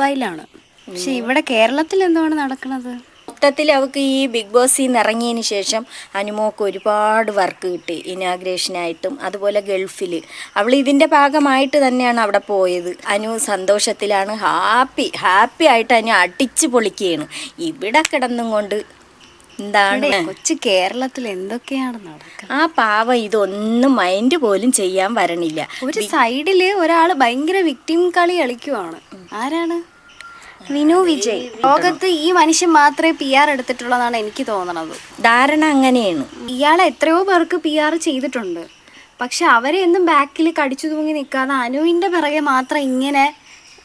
ദുബായിലാണ്. പക്ഷെ ഇവിടെ കേരളത്തിൽ എന്താണ് നടക്കുന്നത്? മൊത്തത്തിൽ അവൾക്ക് ഈ ബിഗ് ബോസിൽ നിന്ന് ഇറങ്ങിയതിന് ശേഷം അനുമോക്ക് ഒരുപാട് വർക്ക് കിട്ടി ഇനാഗ്രേഷനായിട്ടും അതുപോലെ ഗൾഫിൽ അവൾ ഇതിന്റെ ഭാഗമായിട്ട് തന്നെയാണ് അവിടെ പോയത്. അനു സന്തോഷത്തിലാണ് ഹാപ്പി ഹാപ്പി ആയിട്ട് അനു അടിച്ച് പൊളിക്കുകയാണ്. ഇവിടെ കിടന്നും കൊണ്ട് എന്താണ്? കൊച്ചു കേരളത്തിൽ എന്തൊക്കെയാണ് നടക്കുന്നത് ആ പാവം ഇതൊന്നും മൈൻഡ് പോലും ചെയ്യാൻ വരണില്ല. ഒരു സൈഡിൽ ഒരാൾ ഭയങ്കര വിക്ടിം കളി കളിക്കുവാണ്. ആരാണ്? വിനു വിജയ്. ലോകത്ത് ഈ മനുഷ്യൻ മാത്രമേ പി ആർ എടുത്തിട്ടുള്ളതാണ് എനിക്ക് തോന്നണത്. ധാരണ അങ്ങനെയാണ്. ഇയാളെ എത്രയോ പേർക്ക് പി ആർ ചെയ്തിട്ടുണ്ട്. പക്ഷെ അവരെ എന്നും ബാക്കിൽ കടിച്ചു തൂങ്ങി നിൽക്കാതെ അനുവിന്റെ പിറകെ മാത്രം ഇങ്ങനെ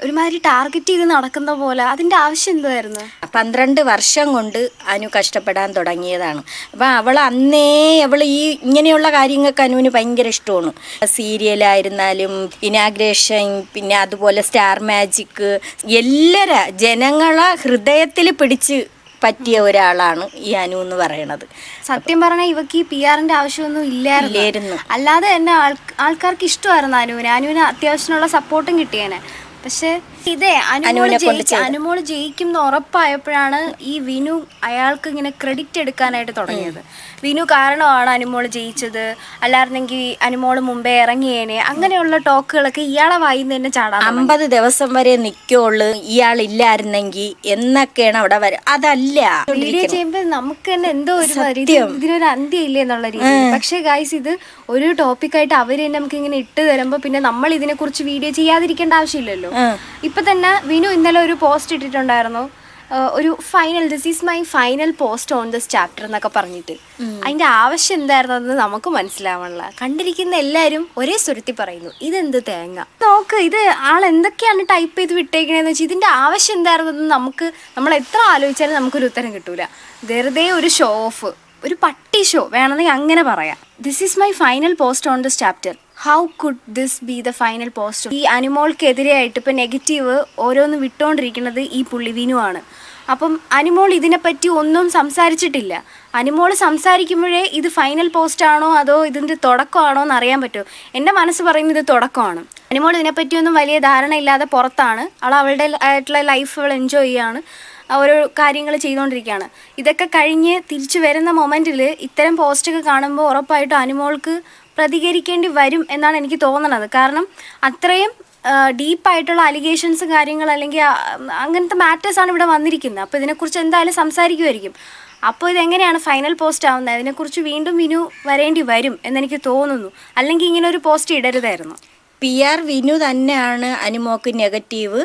ഒരുമാതിരി ടാർഗറ്റ് ചെയ്ത് നടക്കുന്ന പോലെ അതിന്റെ ആവശ്യം എന്തായിരുന്നു? പന്ത്രണ്ട് വർഷം കൊണ്ട് അനു കഷ്ടപ്പെടാൻ തുടങ്ങിയതാണ്. അപ്പം അവൾ അന്നേ അവൾ ഈ ഇങ്ങനെയുള്ള കാര്യങ്ങൾക്ക് അനുവിന് ഭയങ്കര ഇഷ്ടമാണ്. സീരിയലായിരുന്നാലും ഇനാഗ്രേഷൻ പിന്നെ അതുപോലെ സ്റ്റാർ മാജിക്ക് എല്ലാര ജനങ്ങളെ ഹൃദയത്തിൽ പിടിച്ച് പറ്റിയ ഒരാളാണ് ഈ അനു എന്ന് പറയണത്. സത്യം പറഞ്ഞാൽ ഇവക്ക് ഈ പി ആറിന്റെ ആവശ്യമൊന്നും ഇല്ലായിരുന്നു. ഇല്ലായിരുന്നു. അല്ലാതെ തന്നെ ആൾക്കാർക്ക് ഇഷ്ടമായിരുന്നു അനുവിന്. അനുവിന് അത്യാവശ്യമുള്ള സപ്പോർട്ടും കിട്ടിയേനെ. പക്ഷെ ഇതേ അനുമോൾ ജയിക്ക അനുമോൾ ജയിക്കും എന്ന് ഉറപ്പായപ്പോഴാണ് ഈ വിനു അയാൾക്ക് ഇങ്ങനെ ക്രെഡിറ്റ് എടുക്കാനായിട്ട് തുടങ്ങിയത്. വിനു കാരണമാണ് അനുമോൾ ജയിച്ചത്. അല്ലായിരുന്നെങ്കിൽ അനുമോൾ മുമ്പേ ഇറങ്ങിയേനെ. അങ്ങനെയുള്ള ടോക്കുകളൊക്കെ ഇയാളെ വായിന്ന് തന്നെ ചാടാം. അമ്പത് ദിവസം വരെ നിൽക്കുള്ളൂ ഇയാളില്ലായിരുന്നെങ്കിൽ എന്നൊക്കെയാണ് അവിടെ വരെ അതല്ല. വീഡിയോ ചെയ്യുമ്പോൾ നമുക്ക് തന്നെ എന്തോ ഒരു ഇതിനൊരു അന്ത്യമില്ല എന്നുള്ള രീതി. പക്ഷേ ഗൈസ് ഇത് ഒരു ടോപ്പിക്കായിട്ട് അവർ തന്നെ നമുക്ക് ഇങ്ങനെ ഇട്ട് തരുമ്പോൾ പിന്നെ നമ്മൾ ഇതിനെ കുറിച്ച് വീഡിയോ ചെയ്യാതിരിക്കേണ്ട ആവശ്യമില്ലല്ലോ. ഇപ്പൊ തന്നെ വിനു ഇന്നലെ ഒരു പോസ്റ്റ് ഇട്ടിട്ടുണ്ടായിരുന്നു. ഒരു final this is my final post on this chapter എന്നൊക്കെ പറഞ്ഞിട്ട്. അതിന്റെ ആവശ്യം എന്തായിരുന്നെന്ന് നമുക്ക് മനസ്സിലാവണില്ല കണ്ടിരിക്കുന്ന എല്ലാവരും ഒരേ സ്വരത്തിൽ പറയുന്നു ഇതെന്ത് തേങ്ങ? നോക്ക് ഇത് ആൾ എന്തൊക്കെയാണ് ടൈപ്പ് ചെയ്ത് വിട്ടേക്കണേന്ന് വെച്ചാൽ ഇതിന്റെ ആവശ്യം എന്തായിരുന്നെന്ന് നമുക്ക് നമ്മൾ എത്ര ആലോചിച്ചാലും നമുക്കൊരു ഉത്തരം കിട്ടൂല. വെറുതെ ഒരു ഷോ ഓഫ് ഒരു പട്ടി ഷോ വേണമെങ്കിൽ അങ്ങനെ പറയാം. This is my final post on this chapter how could this be the final post ഈ അനിമോൾക്കെതിരെയായിട്ട് ഇപ്പം നെഗറ്റീവ് ഓരോന്ന് വിട്ടുകൊണ്ടിരിക്കുന്നത് ഈ പുള്ളി വിനു ആണ്. അപ്പം അനിമോൾ ഇതിനെപ്പറ്റി ഒന്നും സംസാരിച്ചിട്ടില്ല. അനിമോൾ സംസാരിക്കുമ്പോഴേ ഇത് ഫൈനൽ പോസ്റ്റാണോ അതോ ഇതിന്റെ തുടക്കമാണോ എന്ന് അറിയാൻ പറ്റുമോ എന്റെ മനസ്സ് പറയുന്നത് ഇത് തുടക്കമാണ്. അനിമോൾ ഇതിനെപ്പറ്റിയൊന്നും വലിയ ധാരണ ഇല്ലാതെ പുറത്താണ്. അവൾ അവളുടെ ആയിട്ടുള്ള ലൈഫ് അവൾ എൻജോയ് ചെയ്യാണ്. ഓരോ കാര്യങ്ങൾ ചെയ്തുകൊണ്ടിരിക്കുകയാണ് ഇതൊക്കെ കഴിഞ്ഞ് തിരിച്ചു വരുന്ന മൊമെന്റിൽ ഇത്തരം പോസ്റ്റൊക്കെ കാണുമ്പോൾ ഉറപ്പായിട്ടും അനുമോൾക്ക് പ്രതികരിക്കേണ്ടി വരും എന്നാണ് എനിക്ക് തോന്നണത്. കാരണം അത്രയും ഡീപ്പായിട്ടുള്ള അലിഗേഷൻസ് കാര്യങ്ങൾ അല്ലെങ്കിൽ അങ്ങനത്തെ മാറ്റേഴ്സാണ് ഇവിടെ വന്നിരിക്കുന്നത്. അപ്പോൾ ഇതിനെക്കുറിച്ച് എന്തായാലും സംസാരിക്കുമായിരിക്കും. അപ്പോൾ ഇതെങ്ങനെയാണ് ഫൈനൽ പോസ്റ്റ് ആവുന്നത്? അതിനെക്കുറിച്ച് വീണ്ടും വിനു വരേണ്ടി വരും എന്നെനിക്ക് തോന്നുന്നു. അല്ലെങ്കിൽ ഇങ്ങനെ ഒരു പോസ്റ്റ് ഇടരുതായിരുന്നു. പി ആർ വിനു തന്നെയാണ് അനുമോക്ക് നെഗറ്റീവ്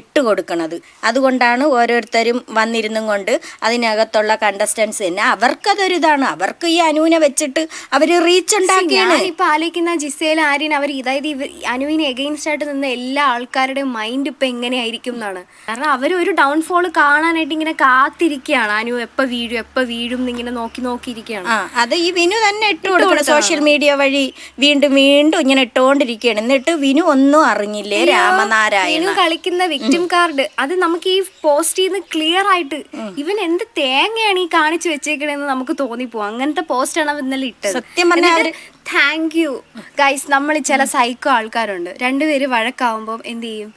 ഇട്ട് കൊടുക്കണത്. അതുകൊണ്ടാണ് ഓരോരുത്തരും വന്നിരുന്നും കൊണ്ട് അതിനകത്തുള്ള കണ്ടസ്റ്റൻസ് തന്നെ അവർക്കതൊരു ഇതാണ് അവർക്ക് ഈ അനുവിനെ വെച്ചിട്ട് അവർ റീച്ച് ഉണ്ടാക്കിയാണ് ഇപ്പൊ ആലോചിക്കുന്ന ജിസയിൽ ആര്യൻ അവർ ഇതായത് ഈ അനുവിന് എഗെയിൻസ്റ്റ് ആയിട്ട് നിന്ന എല്ലാ ആൾക്കാരുടെയും മൈൻഡ് ഇപ്പൊ എങ്ങനെയായിരിക്കും എന്നാണ്. കാരണം അവർ ഒരു ഡൗൺഫോൾ കാണാനായിട്ട് ഇങ്ങനെ കാത്തിരിക്കുകയാണ്. അനു എപ്പോ വീഴും എപ്പോ വീഴും എന്നിങ്ങനെ നോക്കി നോക്കിയിരിക്കുകയാണ്. ആ അത് ഈ വിനു തന്നെ ഇട്ട് കൊടുക്കണം. സോഷ്യൽ മീഡിയ വഴി വീണ്ടും വീണ്ടും ഇങ്ങനെ ഇട്ടുകൊണ്ടിരിക്കുകയാണ് എന്നിട്ട് വിനു ഒന്നും അറിഞ്ഞില്ലേ രാമനാരായണ? കളിക്കുന്ന വിക്ടിം കാർഡ് അത് നമുക്ക് ഈ പോസ്റ്റ് ചെയ്യുന്ന ക്ലിയർ ആയിട്ട് ഇവൻ എന്ത് തേങ്ങയാണ് ഈ കാണിച്ചു വെച്ചേക്കണെന്ന് നമുക്ക് തോന്നിപ്പോവും. അങ്ങനത്തെ പോസ്റ്റ് അവൻ ഇന്നലെ ഇട്ടത്. സത്യം പറഞ്ഞാൽ താങ്ക് യു ഗൈസ് നമ്മൾ ചില സൈക്കോ ആൾക്കാരുണ്ട്. രണ്ടുപേര് വഴക്കാവുമ്പോൾ എന്ത് ചെയ്യും?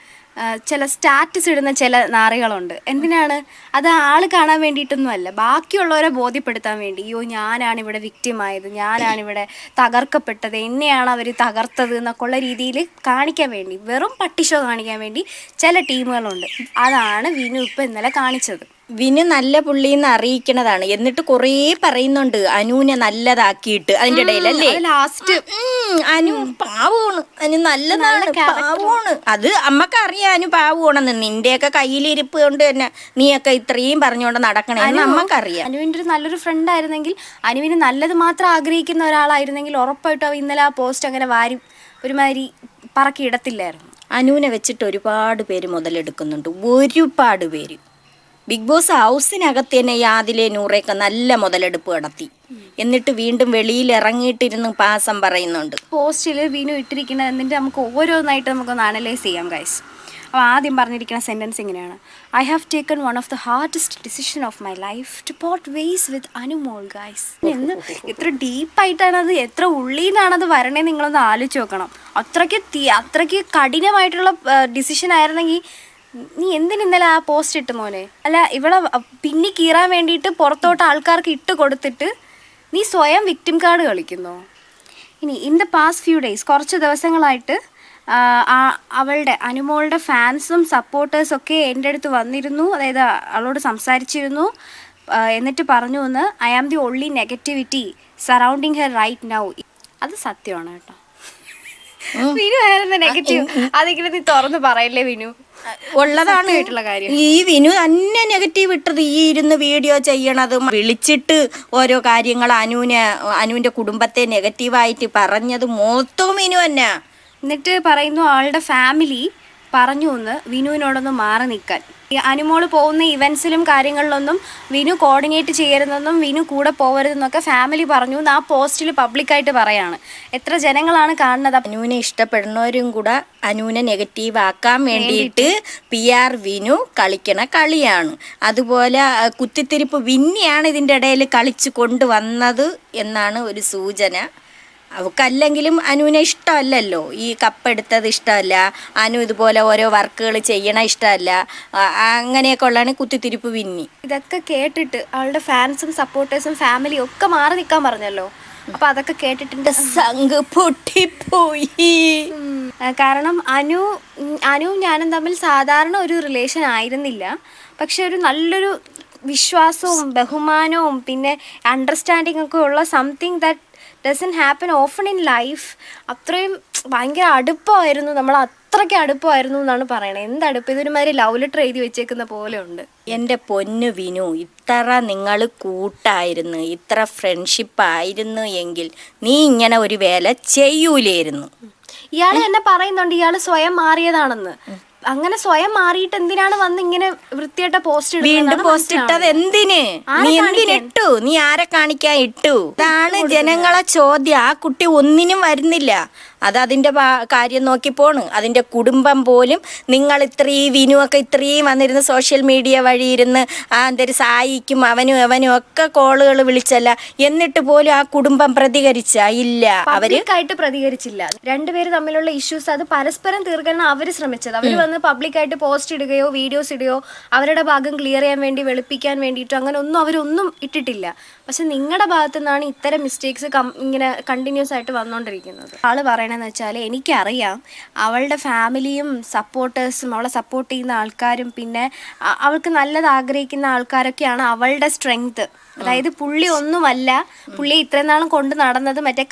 ചില സ്റ്റാറ്റസ് ഇടുന്ന ചില നാറികളുണ്ട്. എന്തിനാണ്? അത് ആൾ കാണാൻ വേണ്ടിയിട്ടൊന്നും അല്ല ബാക്കിയുള്ളവരെ ബോധ്യപ്പെടുത്താൻ വേണ്ടി. അയ്യോ ഞാനാണ് ഇവിടെ വിക്റ്റിമായത് ഞാനാണ് ഇവിടെ തകർക്കപ്പെട്ടത്. എന്നെയാണ് അവർ തകർത്തത് എന്നൊക്കെ ഉള്ള രീതിയിൽ കാണിക്കാൻ വേണ്ടി. വെറും പട്ടിഷോ കാണിക്കാൻ വേണ്ടി ചില ടീമുകളുണ്ട്. അതാണ് വിനു ഇപ്പം ഇന്നലെ കാണിച്ചത്. വിനു നല്ല പുള്ളിന്ന് അറിയിക്കണതാണ്. എന്നിട്ട് കുറേ പറയുന്നുണ്ട് അനുവിനെ നല്ലതാക്കിയിട്ട്. അതിന്റെ ഇടയിലല്ലേ? ലാസ്റ്റ്. അനു പാവമാണ്. അനു നല്ലതാണ് പാവമാണ്. അത് അമ്മയ്ക്ക് അറിയാം അനു പാവമാണെന്ന്. നിന്റെയൊക്കെ കയ്യിലിരിപ്പ് കൊണ്ട് തന്നെ നീയൊക്കെ ഇത്രയും പറഞ്ഞുകൊണ്ട് നടക്കണേന്ന് അമ്മക്കറിയാം. അനുവിന്റെ ഒരു നല്ലൊരു ഫ്രണ്ട് ആയിരുന്നെങ്കിൽ അനുവിന് നല്ലത് മാത്രം ആഗ്രഹിക്കുന്ന ഒരാളായിരുന്നെങ്കിൽ ഉറപ്പായിട്ടും അവ ഇന്നലെ ആ പോസ്റ്റ് അങ്ങനെ വാരി ഒരുമാതിരി പറക്കി ഇടത്തില്ലായിരുന്നു. അനുവിനെ വെച്ചിട്ട് ഒരുപാട് പേര് മുതലെടുക്കുന്നുണ്ട്. ഒരുപാട് പേര്. ബിഗ് ബോസ് ഹൗസിനകത്ത് തന്നെ യാതിലെ നൂറേക്ക് നല്ല മുതലെടുപ്പ് നടത്തി. എന്നിട്ട് വീണ്ടും വെളിയിൽ ഇറങ്ങിയിട്ടിരുന്ന് പാസം പറയുന്നുണ്ട്. പോസ്റ്റിൽ വീണു ഇട്ടിരിക്കുന്നത് എന്നിട്ട് നമുക്ക് ഓരോന്നായിട്ട് നമുക്കൊന്ന് അനലൈസ് ചെയ്യാം ഗൈസ് അപ്പോൾ ആദ്യം പറഞ്ഞിരിക്കുന്ന സെന്റൻസ് ഇങ്ങനെയാണ്. I have taken one of the hardest decision of my life to part ways with Anumol guys എന്ന് എത്ര ഡീപ്പായിട്ടാണ് അത് എത്ര ഉള്ളിൽ അത് വരണേ നിങ്ങളൊന്ന് ആലോചിച്ച് നോക്കണം. അത്രയ്ക്ക് അത്രയ്ക്ക് കഠിനമായിട്ടുള്ള ഡിസിഷൻ ആയിരുന്നെങ്കിൽ നീ എന്തിന് ഇന്നലെ ആ പോസ്റ്റ് ഇട്ട് മോനെ? അല്ല ഇവിടെ പിന്നി കീറാൻ വേണ്ടിയിട്ട് പുറത്തോട്ട് ആൾക്കാർക്ക് ഇട്ട് കൊടുത്തിട്ട് നീ സ്വയം വിക്ടിം കാർഡ് കളിക്കുന്നു? ഇനി in the past few days കുറച്ച് ദിവസങ്ങളായിട്ട് അവളുടെ അനുമോളുടെ ഫാൻസും സപ്പോർട്ടേഴ്സും ഒക്കെ എന്റെ അടുത്ത് വന്നിരുന്നു. അതായത് അവളോട് സംസാരിച്ചിരുന്നു. എന്നിട്ട് പറഞ്ഞു എന്ന് I am the only negativity surrounding her right now അത് സത്യമാണ് കേട്ടോ. വിനു ആയിരുന്നു നെഗറ്റീവ് അതെങ്കിലും നീ തുറന്ന് പറയല്ലേ വിനു? ഉള്ളതാണ്. ഈ വിനു തന്നെ നെഗറ്റീവ് ഇട്ടത് ഈ ഇരുന്ന് വീഡിയോ ചെയ്യണതും വിളിച്ചിട്ട് ഓരോ കാര്യങ്ങൾ അനുവിനെ അനുവിന്റെ കുടുംബത്തെ നെഗറ്റീവായിട്ട് പറഞ്ഞത് മൊത്തവും വിനു തന്നെ എന്നിട്ട് പറയുന്നു ആളുടെ ഫാമിലി പറഞ്ഞു ഒന്ന് വിനുവിനോടൊന്ന് മാറി നിൽക്കാൻ. അനുമോൾ പോകുന്ന ഇവൻസിലും കാര്യങ്ങളിലൊന്നും വിനു കോർഡിനേറ്റ് ചെയ്യരുതെന്നും വിനു കൂടെ പോകരുതെന്നൊക്കെ ഫാമിലി പറഞ്ഞു എന്ന് ആ പോസ്റ്റിൽ പബ്ലിക്കായിട്ട് പറയാണ്. എത്ര ജനങ്ങളാണ് കാണുന്നത്? അനുവിനെ ഇഷ്ടപ്പെടുന്നവരും കൂടെ അനുവിനെ നെഗറ്റീവ് ആക്കാൻ വേണ്ടിയിട്ട്. പി ആർ വിനു കളിക്കണ കളിയാണ്. അതുപോലെ കുത്തിത്തിരിപ്പ് വിന്നിയാണ് ഇതിന്റെ ഇടയിൽ കളിച്ചു കൊണ്ടുവന്നത് എന്നാണ് ഒരു സൂചന. അവക്കല്ലെങ്കിലും അനുവിനെ ഇഷ്ടമല്ലല്ലോ. ഈ കപ്പെടുത്തത് ഇഷ്ടമല്ല. അനു ഇതുപോലെ ഓരോ വർക്കുകൾ ചെയ്യണ ഇഷ്ടമല്ല. അങ്ങനെയൊക്കെ ഉള്ളതാണ് കുത്തിത്തിരിപ്പ് വിന്നി. ഇതൊക്കെ കേട്ടിട്ട് അവളുടെ ഫാൻസും സപ്പോർട്ടേഴ്സും ഫാമിലിയും ഒക്കെ മാറി നിൽക്കാൻ പറഞ്ഞല്ലോ. അപ്പൊ അതൊക്കെ കേട്ടിട്ടുണ്ട്. സംഘ് പൊട്ടിപ്പോയി. കാരണം അനു അനു അനുവും ഞാനും തമ്മിൽ സാധാരണ ഒരു റിലേഷൻ ആയിരുന്നില്ല. പക്ഷെ ഒരു നല്ലൊരു വിശ്വാസവും ബഹുമാനവും പിന്നെ അണ്ടർസ്റ്റാൻഡിങ് ഒക്കെ ഉള്ള something that doesn't happen often in life അത്രയും ഭയങ്കര അടുപ്പമായിരുന്നു. നമ്മൾ അത്രയ്ക്ക് അടുപ്പമായിരുന്നു എന്നാണ് പറയണത്. എന്തടുപ്പം? ഇതൊരുമാതിരി ലവ് ലെറ്റർ എഴുതി വെച്ചേക്കുന്ന പോലെ ഉണ്ട്. എന്റെ പൊന്നു വിനു ഇത്ര നിങ്ങൾ കൂട്ടായിരുന്നു ഇത്ര ഫ്രണ്ട്ഷിപ്പ് ആയിരുന്നു എങ്കിൽ നീ ഇങ്ങനെ ഒരു വേല ചെയ്യൂലായിരുന്നു. ഇയാൾ എന്നെ പറയുന്നുണ്ട് ഇയാൾ സ്വയം മാറിയതാണെന്ന്. അങ്ങനെ സ്വയം മാറിയിട്ട് എന്തിനാണ് വന്ന് ഇങ്ങനെ വൃത്തിയായിട്ട പോസ്റ്റ് വീണ്ടും പോസ്റ്റ് ഇട്ടത് എന്തിന്? നീ എന്തിനിട്ടു നീ ആരെ കാണിക്കാൻ ഇട്ടു? ഇതാണ് ജനങ്ങളെ ചോദ്യം. ആ കുട്ടി ഒന്നിനും വരുന്നില്ല. അത് അതിന്റെ കാര്യം നോക്കി പോണ്. അതിന്റെ കുടുംബം പോലും നിങ്ങൾ ഇത്രയും വിനുവൊക്കെ ഇത്രയും വന്നിരുന്ന് സോഷ്യൽ മീഡിയ വഴി ഇരുന്ന് ആ എന്തൊരു സായിക്കും അവനും അവനും ഒക്കെ കോളുകൾ വിളിച്ചല്ല. എന്നിട്ട് പോലും ആ കുടുംബം പ്രതികരിച്ച? ഇല്ല. അവർ പ്രതികരിച്ചില്ല. രണ്ടുപേര് തമ്മിലുള്ള ഇഷ്യൂസ് അത് പരസ്പരം തീർക്കാൻ അവർ ശ്രമിച്ചത്. അവർ വന്ന് പബ്ലിക്കായിട്ട് പോസ്റ്റ് ഇടുകയോ വീഡിയോസ് ഇടുകയോ അവരുടെ ഭാഗം ക്ലിയർ ചെയ്യാൻ വേണ്ടി വെളുപ്പിക്കാൻ വേണ്ടിയിട്ടോ അങ്ങനെ ഒന്നും അവരൊന്നും ഇട്ടിട്ടില്ല. പക്ഷെ നിങ്ങളുടെ ഭാഗത്തു നിന്നാണ് ഇത്തരം മിസ്റ്റേക്സ് ഇങ്ങനെ കണ്ടിന്യൂസ് ആയിട്ട് വന്നുകൊണ്ടിരിക്കുന്നത് ആൾ പറയണെന്ന് വെച്ചാൽ എനിക്കറിയാം അവളുടെ ഫാമിലിയും സപ്പോർട്ടേഴ്സും അവളെ സപ്പോർട്ട് ചെയ്യുന്ന ആൾക്കാരും പിന്നെ അവൾക്ക് നല്ലത് ആഗ്രഹിക്കുന്ന ആൾക്കാരൊക്കെയാണ് അവളുടെ സ്ട്രെങ്ത്. അതായത് പുള്ളി ഒന്നുമല്ല പുള്ളി ഇത്രയും നാളും കൊണ്ട് നടന്നത് മറ്റേ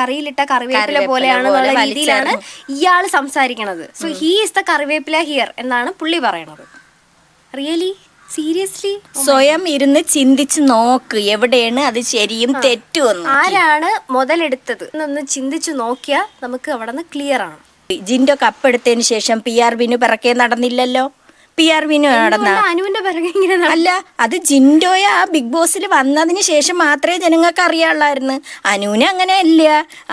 കറിയിലിട്ട കറിവേപ്പില കറിവേപ്പില പോലെയാണെന്നുള്ള രീതിയിലാണ് ഇയാൾ സംസാരിക്കണത്. So he is the kariveppila here എന്നാണ് പുള്ളി പറയണത്. റിയലി സീരിയസ്ലി സ്വയം ഇരുന്ന് ചിന്തിച്ച് നോക്ക് എവിടെയാണ് അത് ശരിയും തെറ്റുമെന്ന് ആരാണ് മുതലെടുത്തത്? എന്നൊന്ന് ചിന്തിച്ച് നോക്കിയാൽ നമുക്ക് അവിടെ നിന്ന് ക്ലിയർ ആണ്. ജിൻഡോ കപ്പെടുത്തതിന് ശേഷം പി ആർ ബിന് പിറക്കേ നടന്നില്ലല്ലോ? പി ആർ വിനു നടന്ന. അനുവിന്റെ പിറകെ ഇങ്ങനെ അല്ല അത് ജിൻഡോയ ആ ബിഗ് ബോസിൽ വന്നതിന് ശേഷം മാത്രമേ ജനങ്ങൾക്ക് അറിയാനുള്ളായിരുന്നു അനുവിന് അങ്ങനെ അല്ല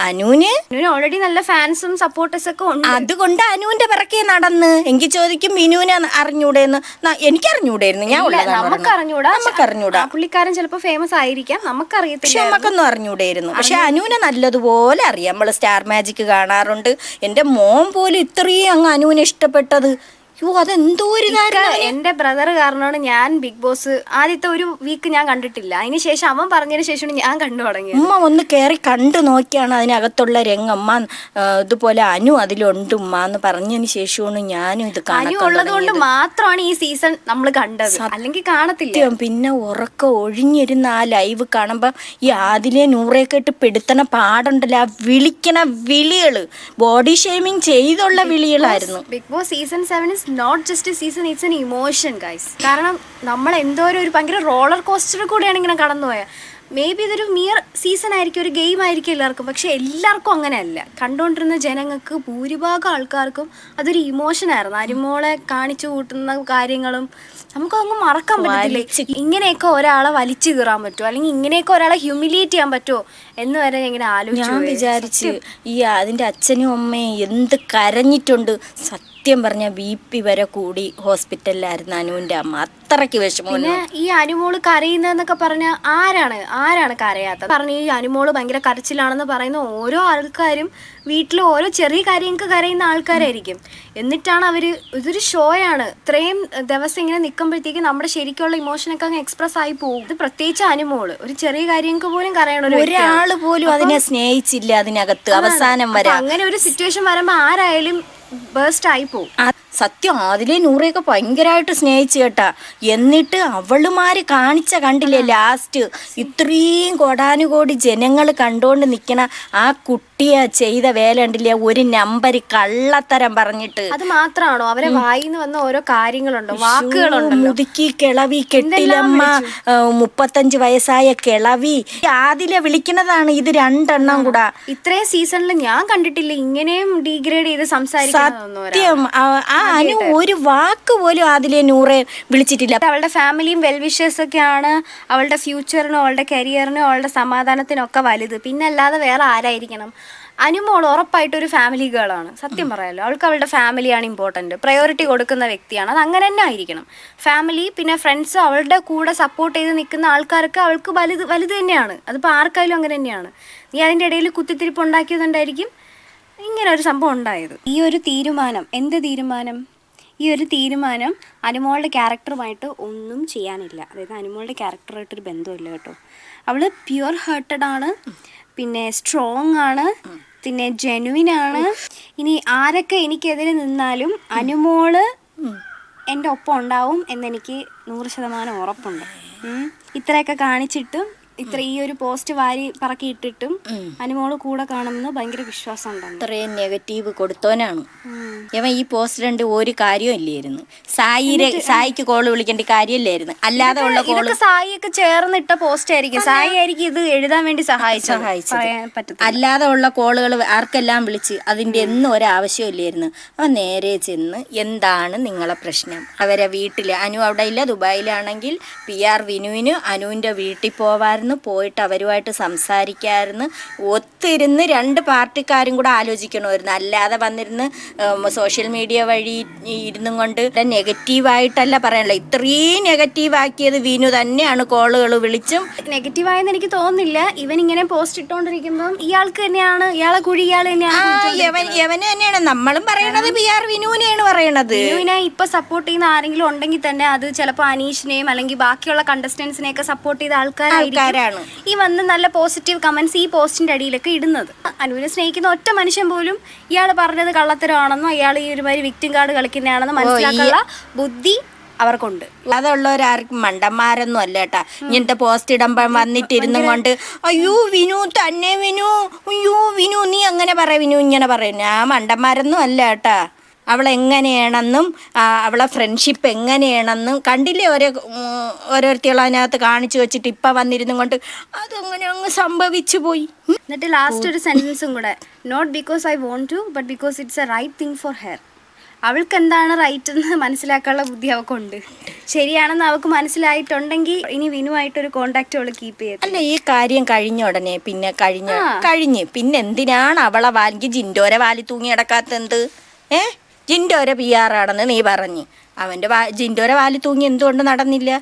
അനുവിന് ഓൾറെഡി നല്ല ഫാൻസും സപ്പോർട്ടേഴ്സ് ഒക്കെ ഉണ്ട്. അതുകൊണ്ട് അനുവിന്റെ പിറകെ നടന്ന്. എനിക്ക് ചോദിക്കും വിനുവിനെ അറിഞ്ഞൂടെന്ന്. എനിക്ക് അറിഞ്ഞൂടായിരുന്നു ഞാൻ നമുക്ക്. അറിഞ്ഞൂടാ നമുക്ക് അറിഞ്ഞൂടാ പുള്ളിക്കാരൻ ചിലപ്പോൾ ഫേമസ് ആയിരിക്കാം. പക്ഷെ നമുക്കറിയത്തില്ല നമുക്കൊന്നും അറിഞ്ഞൂടായിരുന്നു. പക്ഷെ അനുവിനെ നല്ലതുപോലെ അറിയാം. നമ്മൾ സ്റ്റാർ മാജിക് കാണാറുണ്ട്. എന്റെ മോൻ പോലും ഇത്രയും അങ്ങ് അനുവിനെ ഇഷ്ടപ്പെട്ടത്. യോ അതെന്തോ ഒരു എന്റെ ബ്രദർ കാരണമാണ് ഞാൻ ബിഗ് ബോസ് ആദ്യത്തെ ഒരു വീക്ക് ഞാൻ കണ്ടിട്ടില്ല. അതിന് ശേഷം അവൻ പറഞ്ഞതിന് ശേഷമാണ് ഞാൻ കണ്ടു തുടങ്ങിയത്. ഉമ്മ ഒന്ന് കയറി കണ്ടു നോക്കിയാണ് അതിനകത്തുള്ള രംഗമ്മ ഇതുപോലെ അനു അതിലുണ്ട് ഉമ്മ എന്ന് പറഞ്ഞതിന് ശേഷമാണ് ഞാനും ഇത് അനു ഉള്ളത് കൊണ്ട് മാത്രമാണ് ഈ സീസൺ നമ്മൾ കണ്ടത്. അല്ലെങ്കിൽ കാണത്തില്ല. പിന്നെ ഉറക്കം ഒഴിഞ്ഞിരുന്ന ആ ലൈവ് കാണുമ്പോൾ ഈ ആദിലെ നൂറേക്കെ ഇട്ട് പെടുത്തണ പാടുണ്ടല്ലോ. ആ വിളിക്കണ വിളികൾ. ബോഡി ഷേമിങ് ചെയ്തുള്ള വിളികളായിരുന്നു. Big boss season seven not just season it's an emotion guys കാരണം നമ്മൾ എന്തോ ഒരു ഭയങ്കര റോളർ കോസ്റ്റർ കൂടെയാണ് ഇങ്ങനെ കടന്നുപോയത് മേ ബി ഇതൊരു മിയർ സീസൺ ആയിരിക്കും ഒരു ഗെയിം ആയിരിക്കും എല്ലാവർക്കും. പക്ഷേ എല്ലാവർക്കും അങ്ങനെയല്ല. കണ്ടുകൊണ്ടിരുന്ന ജനങ്ങൾക്ക് ഭൂരിഭാഗം ആൾക്കാർക്കും അതൊരു ഇമോഷൻ ആയിരുന്നു. അരിമോളെ കാണിച്ചു കൂട്ടുന്ന കാര്യങ്ങളും നമുക്കതൊന്നും മറക്കാൻ പറ്റത്തില്ല? ഇങ്ങനെയൊക്കെ ഒരാളെ വലിച്ചു കീറാൻ പറ്റുമോ? അല്ലെങ്കിൽ ഇങ്ങനെയൊക്കെ ഒരാളെ ഹ്യൂമിലിയേറ്റ് ചെയ്യാൻ പറ്റുമോ? എന്ന് വരെ ഇങ്ങനെ ആലോചിച്ചു ഞാൻ വിചാരിച്ച് ഈ അതിന്റെ അച്ഛനും അമ്മയും എന്ത് കരഞ്ഞിട്ടുണ്ട്. സത്യം സത്യം പറഞ്ഞ ബി പി വരെ കൂടി ഹോസ്പിറ്റലിലായിരുന്നു അനുവിന്റെ അമ്മ. അത്രയ്ക്ക് വിഷമം പിന്നെ ഈ അനുമോൾ കരയുന്നതെന്നൊക്കെ പറഞ്ഞ ആരാണ്? ആരാണ് കരയാത്തത്? പറഞ്ഞ ഈ അനുമോൾ ഭയങ്കര കരച്ചിലാണെന്ന് പറയുന്ന ഓരോ ആൾക്കാരും വീട്ടിലെ ഓരോ ചെറിയ കാര്യങ്ങൾക്ക് കരയുന്ന ആൾക്കാരായിരിക്കും. എന്നിട്ടാണ് അവർ ഇതൊരു ഷോയാണ്. ഇത്രയും ദിവസം ഇങ്ങനെ നിൽക്കുമ്പോഴത്തേക്ക് നമ്മുടെ ശരിക്കുള്ള ഇമോഷനൊക്കെ അങ്ങ് എക്സ്പ്രസ് ആയി പോകും. ഇത് പ്രത്യേകിച്ച് അനുമോൾ. ഒരു ചെറിയ കാര്യങ്ങൾക്ക് പോലും കരയണ ഒരാൾ പോലും അതിനെ സ്നേഹിച്ചില്ല അതിനകത്ത് അവസാനം വരെ. അങ്ങനെ ഒരു സിറ്റുവേഷൻ വരുമ്പോ ആരായാലും ബേസ്റ്റ് ആയി പോകും സത്യം അതിലെ നൂറയൊക്കെ ഭയങ്കരമായിട്ട് സ്നേഹിച്ചു കേട്ടാ. എന്നിട്ട് അവളുമാര് കാണിച്ച കണ്ടില്ലേ ലാസ്റ്റ് ഇത്രയും കോടാനുകോടി ജനങ്ങൾ കണ്ടുകൊണ്ട് നിൽക്കണ ആ കുട്ടിയെ ചെയ്ത വേല കണ്ടില്ലേ ഒരു നമ്പർ കള്ളത്തരം പറഞ്ഞിട്ട്. അത് മാത്രമാണോ? അവരെ വായിന്ന് വന്ന ഓരോ കാര്യങ്ങളുണ്ടോ? വാക്കുകളുണ്ടോ മുതുക്കി കിളവി കെട്ടിലമ്മ മുപ്പത്തഞ്ച് വയസ്സായ കിളവി. ആദിലെ വിളിക്കുന്നതാണ് ഇത് രണ്ടെണ്ണം കൂടാ. ഇത്രയും സീസണിൽ ഞാൻ കണ്ടിട്ടില്ല ഇങ്ങനെയും ഡീഗ്രേഡ് ചെയ്ത് സംസാരിക്കുന്നതൊന്നും സത്യം ആ അനു ഒരു വാക്ക് പോലും അതിലെ നൂറെ വിളിച്ചിട്ടില്ല. അവളുടെ ഫാമിലിയും വെൽ വിഷേഴ്സ് ഒക്കെയാണ് അവളുടെ ഫ്യൂച്ചറിനും അവളുടെ കരിയറിനും അവളുടെ സമാധാനത്തിനും ഒക്കെ വലുത്. പിന്നെ അല്ലാതെ വേറെ ആരായിരിക്കണം? അനുമോൾ ഉറപ്പായിട്ട് ഒരു ഫാമിലി ഗേൾ ആണ്. സത്യം പറയാലോ അവൾക്ക് അവളുടെ ഫാമിലിയാണ് ഇമ്പോർട്ടന്റ് പ്രയോറിറ്റി കൊടുക്കുന്ന വ്യക്തിയാണ്. അത് അങ്ങനെ തന്നെ ആയിരിക്കണം. ഫാമിലി പിന്നെ ഫ്രണ്ട്സ് അവളുടെ കൂടെ സപ്പോർട്ട് ചെയ്ത് നിൽക്കുന്ന ആൾക്കാർക്ക് അവൾക്ക് വലുത് വലുത് തന്നെയാണ്. അതിപ്പോൾ ആർക്കായാലും അങ്ങനെ തന്നെയാണ്. നീ അതിന്റെ ഇടയിൽ കുത്തിത്തിരിപ്പ് ഉണ്ടാക്കിയതുകൊണ്ടായിരിക്കും ഇങ്ങനെ ഒരു സംഭവം ഉണ്ടായത്. ഈ ഒരു തീരുമാനം എന്ത് തീരുമാനം? ഈ ഒരു തീരുമാനം അനുമോളുടെ ക്യാരക്ടറുമായിട്ട് ഒന്നും ചെയ്യാനില്ല. അതായത് അനുമോളുടെ ക്യാരക്ടറായിട്ടൊരു ബന്ധമില്ല കേട്ടോ. അവൾ പ്യുവർ ഹേർട്ടഡ് ആണ് പിന്നെ സ്ട്രോങ് ആണ് പിന്നെ ജെനുവിൻ ആണ്. ഇനി ആരൊക്കെ എനിക്കെതിരെ നിന്നാലും അനുമോൾ എന്റെ ഒപ്പം ഉണ്ടാവും എന്നെനിക്ക് നൂറ് ശതമാനം ഉറപ്പുണ്ട്. ഇത്രയൊക്കെ കാണിച്ചിട്ടും ഇത്ര ഈ ഒരു പോസ്റ്റ് വാരി പറക്കി ഇട്ടിട്ടും അനുമോൾ കൂടെ കാണുമെന്ന് ഭയങ്കര വിശ്വാസം ഇത്രയും നെഗറ്റീവ് കൊടുത്തോനാണ് ഇവൻ ഈ പോസ്റ്റ് രണ്ട് ഒരു കാര്യവും ഇല്ലായിരുന്നു. സായിരെ സായിക്ക് കോൾ വിളിക്കേണ്ട കാര്യമില്ലായിരുന്നു. അല്ലാതെ ഉള്ള കോൾ സായിയൊക്കെ ചേർന്നിട്ട പോസ്റ്റ് ആയിരിക്കും. സായി ആയിരിക്കും ഇത് എഴുതാൻ വേണ്ടി സഹായിച്ചു സഹായിച്ചു അല്ലാതെ ഉള്ള കോളുകൾ ആർക്കെല്ലാം വിളിച്ച് അതിന്റെ ഒന്നും ഒരാവശ്യമില്ലായിരുന്നു അവൻ നേരെ ചെന്ന് എന്താണ് നിങ്ങളെ പ്രശ്നം? അവരെ വീട്ടിൽ അനു അവിടെ ഇല്ല. ദുബായിലാണെങ്കിൽ പി ആർ വിനുവിന് അനുവിന്റെ വീട്ടിൽ പോവായിരുന്നു പോയിട്ട് അവരുമായിട്ട് സംസാരിക്കായിരുന്നു ഒത്തിരുന്ന് രണ്ട് പാർട്ടിക്കാരും കൂടെ ആലോചിക്കണമായിരുന്നു. അല്ലാതെ വന്നിരുന്ന് സോഷ്യൽ മീഡിയ വഴി ഇരുന്നും കൊണ്ട് നെഗറ്റീവായിട്ടല്ല പറയാനുള്ള ഇത്രയും നെഗറ്റീവ് ആക്കിയത് വിനു തന്നെയാണ് കോളുകൾ വിളിച്ചും. നെഗറ്റീവായെന്ന് എനിക്ക് തോന്നുന്നില്ല. ഇവൻ ഇങ്ങനെ പോസ്റ്റ് ഇട്ടോണ്ടിരിക്കുമ്പം ഇയാൾക്ക് തന്നെയാണ് ഇയാളെ കുഴി ഇയാൾ തന്നെയാണ് യവന് തന്നെയാണ്. നമ്മളും പറയണത് പി ആർ വിനുവിനെയാണ് പറയണത്. വിനുവിനെ ഇപ്പൊ സപ്പോർട്ട് ചെയ്യുന്ന ആരെങ്കിലും ഉണ്ടെങ്കിൽ തന്നെ അത് ചിലപ്പോൾ അനീഷിനെയും അല്ലെങ്കിൽ ബാക്കിയുള്ള കണ്ടസ്റ്റൻസിനെയൊക്കെ സപ്പോർട്ട് ചെയ്ത ആൾക്കാരായിരിക്കും. ആൾക്കാരാണ് ഈ വന്ന് നല്ല പോസിറ്റീവ് കമൻസ് ഈ പോസ്റ്റിന്റെ അടിയിലൊക്കെ ഇടുന്നത്. അനുവിനെ സ്നേഹിക്കുന്ന ഒറ്റ മനുഷ്യൻ പോലും ഇയാൾ പറഞ്ഞത് കള്ളത്തരമാണെന്നോ ഇയാൾ ഈ ഒരുമാതിരി വിക്ടിം കാർഡ് കളിക്കുന്നതാണെന്നോ മനസ്സിലാക്കാനുള്ള ബുദ്ധി അവർക്കുണ്ട്. അതുള്ളവരാർക്കും മണ്ടന്മാരൊന്നും അല്ല കേട്ടാ. ഇങ്ങനത്തെ പോസ്റ്റ് ഇടുമ്പം വന്നിട്ടിരുന്നും കൊണ്ട് അയ്യോ വിനു തന്നെ വിനു അയ്യോ വിനു നീ അങ്ങനെ പറ വിനു ഇങ്ങനെ പറയും ഞാൻ മണ്ടന്മാരൊന്നും അല്ല കേട്ടാ. അവളെങ്ങനെയാണെന്നും എങ്ങനെയാണെന്നും അവളെ ഫ്രണ്ട്ഷിപ്പ് എങ്ങനെയാണെന്നും കണ്ടില്ലേ ഓരോ ഓരോരുത്തികൾ അതിനകത്ത് കാണിച്ചു വെച്ചിട്ട് ഇപ്പം വന്നിരുന്നും കൊണ്ട് അതങ്ങനെ അങ്ങ് സംഭവിച്ചു പോയി. എന്നിട്ട് ലാസ്റ്റ് ഒരു സെന്റൻസും കൂടെ. Not because I want to but because it's a right thing for her അവൾക്ക് എന്താണ് റൈറ്റ് എന്ന് മനസ്സിലാക്കാനുള്ള ബുദ്ധി അവൾക്കുണ്ട് ശരിയാണെന്ന് അവൾക്ക് മനസ്സിലായിട്ടുണ്ടെങ്കിൽ ഇനി വിനുവായിട്ടൊരു കോണ്ടാക്ട് അവൾ കീപ്പ് ചെയ്ത് അല്ല ഈ കാര്യം കഴിഞ്ഞ ഉടനെ പിന്നെ കഴിഞ്ഞ കഴിഞ്ഞ്. പിന്നെ എന്തിനാണ് അവളെ വാലിക്ക് ജിൻഡോരെ വാലി തൂങ്ങി കിടക്കാത്തെന്ത് ഏഹ് ജിൻഡോരെ പി ആറാണെന്ന് നീ പറഞ്ഞു. അവന്റെ വാ ജിൻഡോരെ വാലി തൂങ്ങി എന്തുകൊണ്ട് നടന്നില്ല?